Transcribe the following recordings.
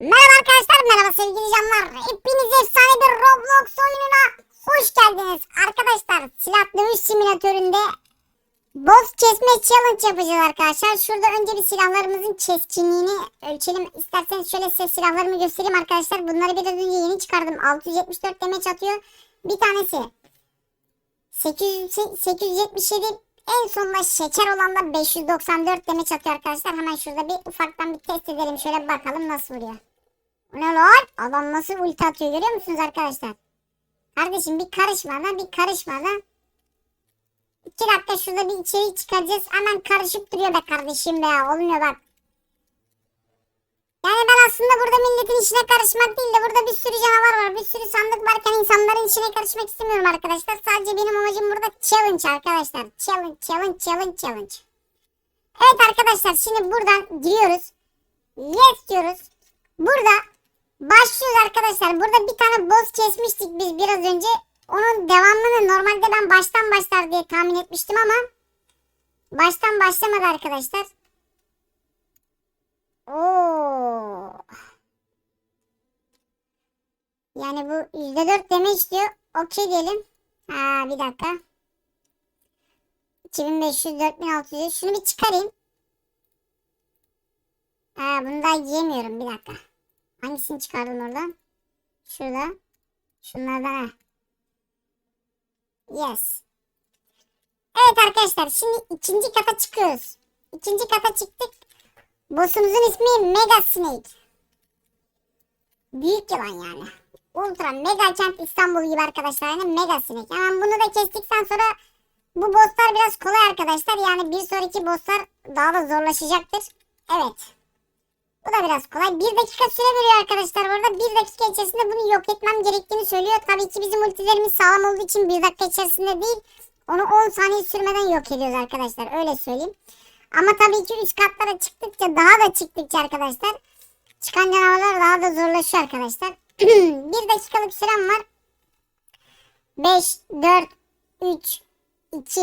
Merhaba arkadaşlar, merhaba sevgili canlar. Hepiniz efsane bir Roblox oyununa hoş geldiniz. Arkadaşlar silah dövüş simülatöründe boss kesme challenge yapacağız arkadaşlar. Şurada önce bir silahlarımızın keskinliğini ölçelim. İsterseniz şöyle size silahlarımı göstereyim arkadaşlar. Bunları biraz önce yeni çıkardım. 674 demeç atıyor. Bir tanesi 800, 877 en sonunda şeker olan da 594 demeç atıyor arkadaşlar. Hemen şurada bir ufaktan bir test edelim. Şöyle bakalım nasıl vuruyor. Bu ne lan? Adam nasıl ulti atıyor görüyor musunuz arkadaşlar? Kardeşim bir karışma lan bir karışma lan. İki dakika şurada bir içeri çıkacağız. Hemen karışıp duruyor be kardeşim be. Olmuyor bak. Yani ben aslında burada milletin işine karışmak değil de burada bir sürü canavar var. Bir sürü sandık varken insanların işine karışmak istemiyorum arkadaşlar. Sadece benim amacım burada challenge arkadaşlar. Challenge, challenge, challenge, challenge. Evet arkadaşlar şimdi buradan giriyoruz. Yes diyoruz. Burada başlıyoruz arkadaşlar. Burada bir tane boss kesmiştik biz biraz önce. Onun devamını normalde ben baştan başlar diye tahmin etmiştim ama baştan başlamadı arkadaşlar. Oo. Yani bu %4 demek diyor. Okey diyelim. Ha bir dakika. 2500 4600 şunu bir çıkarayım. Ha bunu daha giyemiyorum bir dakika. Hangisini çıkardım oradan? Şurada. Şunlardan ha. Yes. Evet arkadaşlar şimdi ikinci kata çıkıyoruz. İkinci kata çıktık. Boss'umuzun ismi Mega Snake. Büyük yılan yani. Ultra Mega Kent İstanbul gibi arkadaşlar. Yani Mega Snake. Hemen bunu da kestikten sonra bu bosslar biraz kolay arkadaşlar. Yani bir sonraki bosslar daha da zorlaşacaktır. Evet. Bu da biraz kolay. Bir dakika süre veriyor arkadaşlar burada. Bir dakika içerisinde bunu yok etmem gerektiğini söylüyor. Tabii ki bizim ultilerimiz sağlam olduğu için bir dakika içerisinde değil. Onu 10 saniye sürmeden yok ediyoruz arkadaşlar. Öyle söyleyeyim. Ama tabii ki üst katlara çıktıkça daha da çıktıkça arkadaşlar çıkan canavarlar daha da zorlaşıyor arkadaşlar. bir dakikalık sürem var. 5, 4, 3, 2,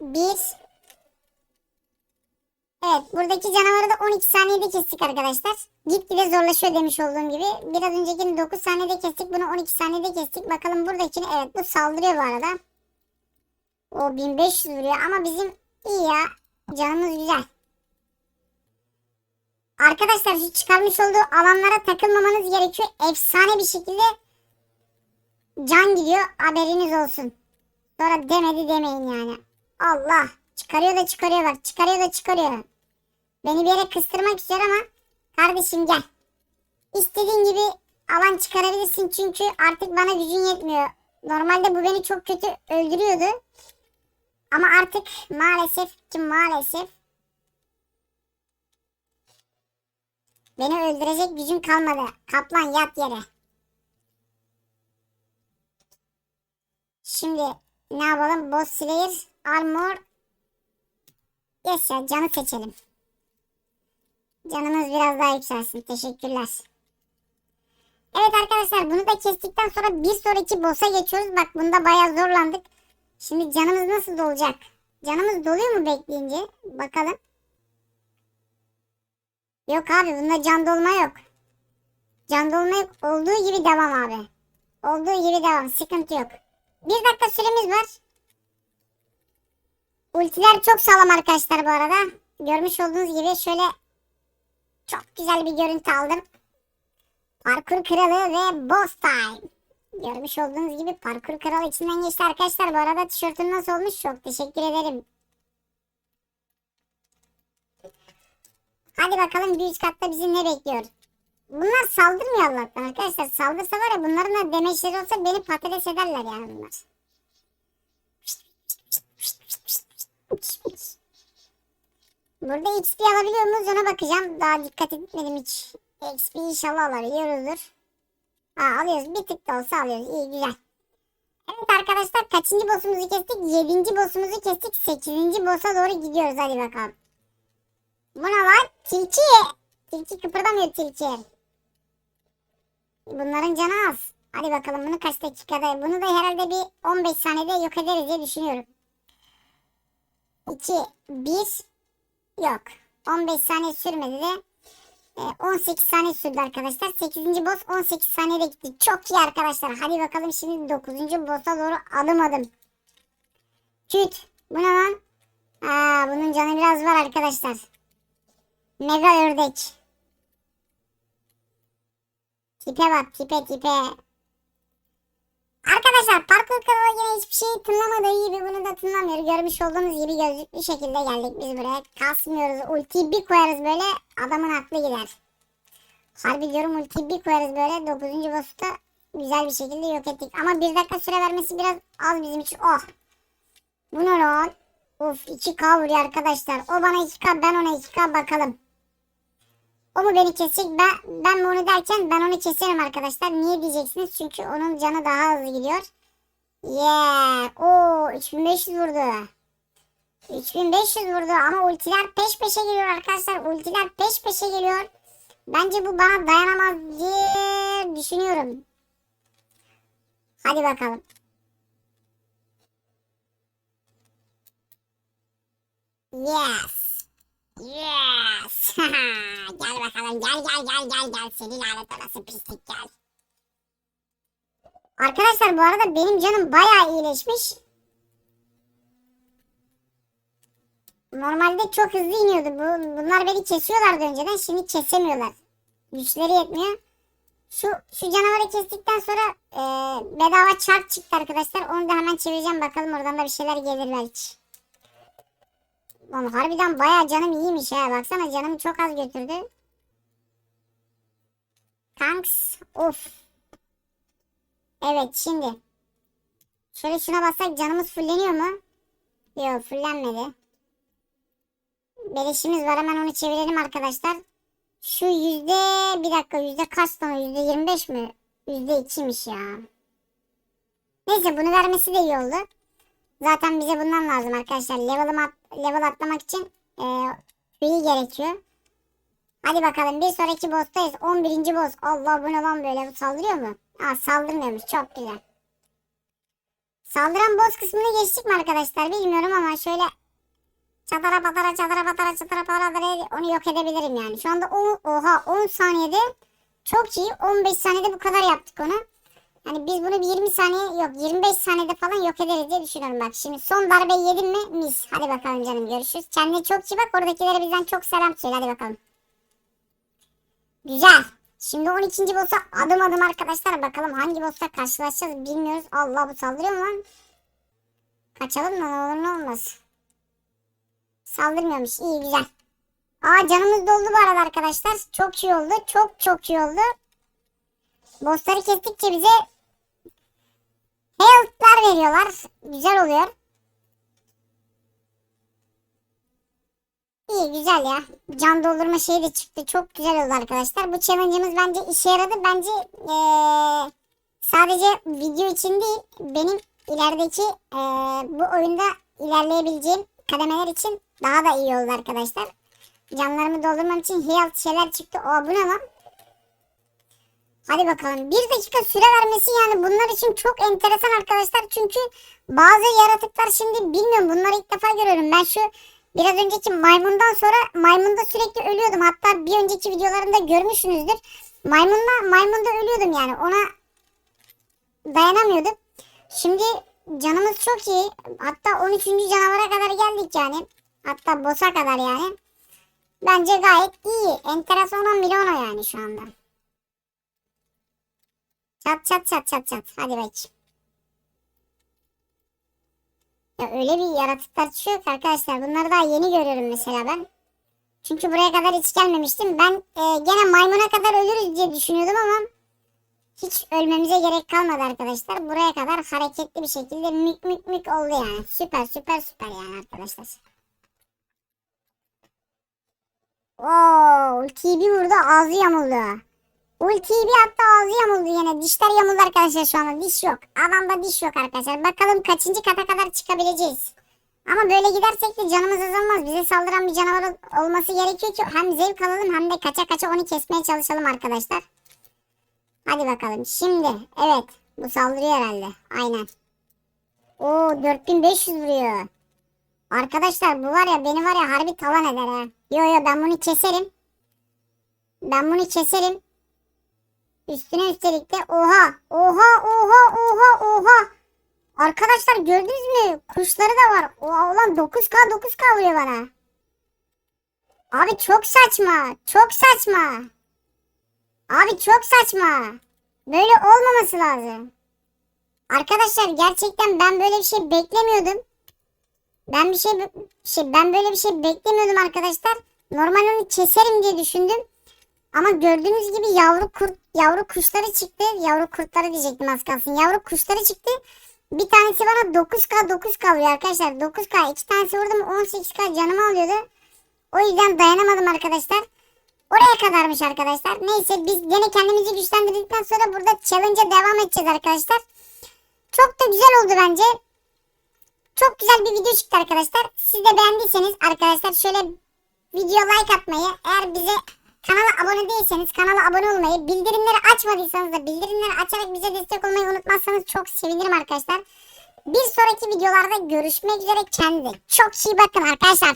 1. Evet buradaki canavarı da 12 saniyede kestik arkadaşlar. Gitgide zorlaşıyor demiş olduğum gibi. Biraz öncekini 9 saniyede kestik. Bunu 12 saniyede kestik. Bakalım buradakini evet bu saldırıyor bu arada. O 1500 vuruyor ama bizim iyi ya. Canımız güzel. Arkadaşlar şu çıkarmış olduğu alanlara takılmamanız gerekiyor. Efsane bir şekilde can gidiyor. Haberiniz olsun. Sonra demedi demeyin yani. Allah. Çıkarıyor da çıkarıyor bak. Çıkarıyor da çıkarıyor. Beni bir yere kıstırmak istiyor ama kardeşim gel. İstediğin gibi alan çıkarabilirsin çünkü artık bana gücün yetmiyor. Normalde bu beni çok kötü öldürüyordu. Ama artık maalesef ki maalesef beni öldürecek gücüm kalmadı. Kaplan yat yere. Şimdi ne yapalım? Boss Slayer, Armor. Yes ya canı seçelim. Canımız biraz daha yükselsin. Teşekkürler. Evet arkadaşlar bunu da kestikten sonra bir sonraki boss'a geçiyoruz. Bak bunda bayağı zorlandık. Şimdi canımız nasıl dolacak? Canımız doluyor mu bekleyince? Bakalım. Yok abi bunda can dolma yok. Can dolma yok. Olduğu gibi devam abi. Olduğu gibi devam. Sıkıntı yok. Bir dakika süremiz var. Ultiler çok sağlam arkadaşlar bu arada. Görmüş olduğunuz gibi şöyle çok güzel bir görüntü aldım. Parkur kralı ve boss time. Görmüş olduğunuz gibi parkur kralı içinden geçti arkadaşlar. Bu arada tişörtüm nasıl olmuş? Çok teşekkür ederim. Hadi bakalım bir üst katta bizi ne bekliyor? Bunlar saldırmıyor Allah'tan arkadaşlar. Saldırsa var ya bunların da demeçleri olsa beni patates ederler yani bunlar. Burada XP alabiliyor muyuz ona bakacağım. Daha dikkat etmedim hiç. XP inşallah alabiliyoruzdur. Ha alıyoruz. Bir tık da olsa alıyoruz. İyi güzel. Evet arkadaşlar kaçıncı boss'umuzu kestik? Yedinci boss'umuzu kestik. Sekizinci boss'a doğru gidiyoruz. Hadi bakalım. Bu ne lan? Tilki. Tilki kıpırdamıyor tilki. Bunların canı az. Hadi bakalım bunu kaç dakikada? Bunu da herhalde bir 15 saniyede yok ederiz diye düşünüyorum. 2, 1. Yok. 15 saniye sürmedi de. E, 18 saniye sürdü arkadaşlar. 8. boss 18 saniyede gitti. Çok iyi arkadaşlar. Hadi bakalım şimdi 9. boss'a doğru adım adım. Küt. Bu ne lan? Aa, bunun canı biraz var arkadaşlar. Mega ördek. Tipe bak tipe tipe. Arkadaşlar parkur kanalı yine hiçbir şey tınlamadığı gibi bunu da tınlamıyor. Görmüş olduğunuz gibi gözlüklü şekilde geldik biz buraya. Kasmıyoruz. Ultiyi bir koyarız böyle adamın aklı gider. Harbi diyorum ultiyi bir koyarız böyle. 9. boss'u da güzel bir şekilde yok ettik. Ama bir dakika süre vermesi biraz az bizim için. Oh. Bu ne lan? Of 2K vuruyor arkadaşlar. O bana 2K ben ona 2K bakalım. O mu beni kesecek? Ben, ben onu derken ben onu keserim arkadaşlar. Niye diyeceksiniz? Çünkü onun canı daha hızlı gidiyor. Yeah. Oo 3500 vurdu. 3500 vurdu ama ultiler peş peşe geliyor arkadaşlar. Ultiler peş peşe geliyor. Bence bu bana dayanamaz diye düşünüyorum. Hadi bakalım. Yes. Yes. gel bakalım gel gel gel gel gel seni lanet olası pislik gel. Arkadaşlar bu arada benim canım bayağı iyileşmiş. Normalde çok hızlı iniyordu bu. Bunlar beni kesiyorlardı önceden şimdi kesemiyorlar. Güçleri yetmiyor. Şu şu canavarı kestikten sonra e, bedava çark çıktı arkadaşlar. Onu da hemen çevireceğim bakalım oradan da bir şeyler gelir belki. Lan harbiden bayağı canım iyiymiş ha. Baksana canımı çok az götürdü. Kanks. Of. Evet şimdi. Şöyle şuna bassak canımız fulleniyor mu? Yok fullenmedi. Beleşimiz var hemen onu çevirelim arkadaşlar. Şu yüzde bir dakika yüzde kaç tane yüzde yirmi beş mi? Yüzde ikiymiş ya. Neyse bunu vermesi de iyi oldu. Zaten bize bundan lazım arkadaşlar. Level, at, level atlamak için e, iyi gerekiyor. Hadi bakalım bir sonraki boss'tayız. 11. boss. Allah bu ne lan böyle bu saldırıyor mu? Aa saldırmıyormuş çok güzel. Saldıran boss kısmını geçtik mi arkadaşlar bilmiyorum ama şöyle çatara patara çatara patara çatara patara onu yok edebilirim yani. Şu anda 10, oha 10 saniyede çok iyi 15 saniyede bu kadar yaptık onu. Hani biz bunu bir 20 saniye yok 25 saniyede falan yok ederiz diye düşünüyorum bak. Şimdi son darbeyi yedim mi mis. Hadi bakalım canım görüşürüz. Kendine çok iyi bak oradakilere bizden çok selam söyle hadi bakalım. Güzel. Şimdi 12. boss'a adım adım arkadaşlar bakalım hangi boss'la karşılaşacağız bilmiyoruz. Allah bu saldırıyor mu lan? Kaçalım mı olur ne olmaz. Saldırmıyormuş iyi güzel. Aa canımız doldu bu arada arkadaşlar. Çok iyi oldu. Çok çok iyi oldu. Bossları kestikçe bize health'lar veriyorlar. Güzel oluyor. İyi güzel ya. Can doldurma şeyi de çıktı. Çok güzel oldu arkadaşlar. Bu challenge'ımız bence işe yaradı. Bence ee, sadece video için değil benim ilerideki ee, bu oyunda ilerleyebileceğim kademeler için daha da iyi oldu arkadaşlar. Canlarımı doldurmam için health şeyler çıktı. O bu ne? Hadi bakalım. Bir dakika süre vermesi yani bunlar için çok enteresan arkadaşlar. Çünkü bazı yaratıklar şimdi bilmiyorum bunları ilk defa görüyorum. Ben şu biraz önceki maymundan sonra maymunda sürekli ölüyordum. Hatta bir önceki videolarımda görmüşsünüzdür. Maymunda, maymunda ölüyordum yani. Ona dayanamıyordum. Şimdi canımız çok iyi. Hatta 13. canavara kadar geldik yani. Hatta boss'a kadar yani. Bence gayet iyi. Enteresan olan bile yani şu anda. Çat çat çat çat çat. Hadi bakayım. Ya öyle bir yaratıklar çıkıyor ki arkadaşlar. Bunları daha yeni görüyorum mesela ben. Çünkü buraya kadar hiç gelmemiştim. Ben e, gene maymuna kadar ölürüz diye düşünüyordum ama hiç ölmemize gerek kalmadı arkadaşlar. Buraya kadar hareketli bir şekilde mük mük mük oldu yani. Süper süper süper yani arkadaşlar. Oo, ultiyi bir vurdu ağzı yamuldu. Ultiyi bir attı ağzı yamuldu yine. Dişler yamuldu arkadaşlar şu anda. Diş yok. Adamda diş yok arkadaşlar. Bakalım kaçıncı kata kadar çıkabileceğiz. Ama böyle gidersek de canımız azalmaz. Bize saldıran bir canavar olması gerekiyor ki hem zevk alalım hem de kaça kaça onu kesmeye çalışalım arkadaşlar. Hadi bakalım. Şimdi evet bu saldırıyor herhalde. Aynen. Oo 4500 vuruyor. Arkadaşlar bu var ya beni var ya harbi talan eder ha. Yo yo ben bunu keserim. Ben bunu keserim. Üstüne üstelik de oha oha oha oha oha. Arkadaşlar gördünüz mü? Kuşları da var. Oha ulan 9K 9K vuruyor bana. Abi çok saçma. Çok saçma. Abi çok saçma. Böyle olmaması lazım. Arkadaşlar gerçekten ben böyle bir şey beklemiyordum. Ben bir şey, şey ben böyle bir şey beklemiyordum arkadaşlar. Normal onu keserim diye düşündüm. Ama gördüğünüz gibi yavru kurt, yavru kuşları çıktı. Yavru kurtları diyecektim az kalsın. Yavru kuşları çıktı. Bir tanesi bana 9K 9K vuruyor arkadaşlar. 9K iki tanesi vurdum 18K canımı alıyordu. O yüzden dayanamadım arkadaşlar. Oraya kadarmış arkadaşlar. Neyse biz gene kendimizi güçlendirdikten sonra burada challenge'a devam edeceğiz arkadaşlar. Çok da güzel oldu bence. Çok güzel bir video çıktı arkadaşlar. Siz de beğendiyseniz arkadaşlar şöyle video like atmayı eğer bize kanala abone değilseniz kanala abone olmayı bildirimleri açmadıysanız da bildirimleri açarak bize destek olmayı unutmazsanız çok sevinirim arkadaşlar. Bir sonraki videolarda görüşmek üzere kendinize çok iyi bakın arkadaşlar.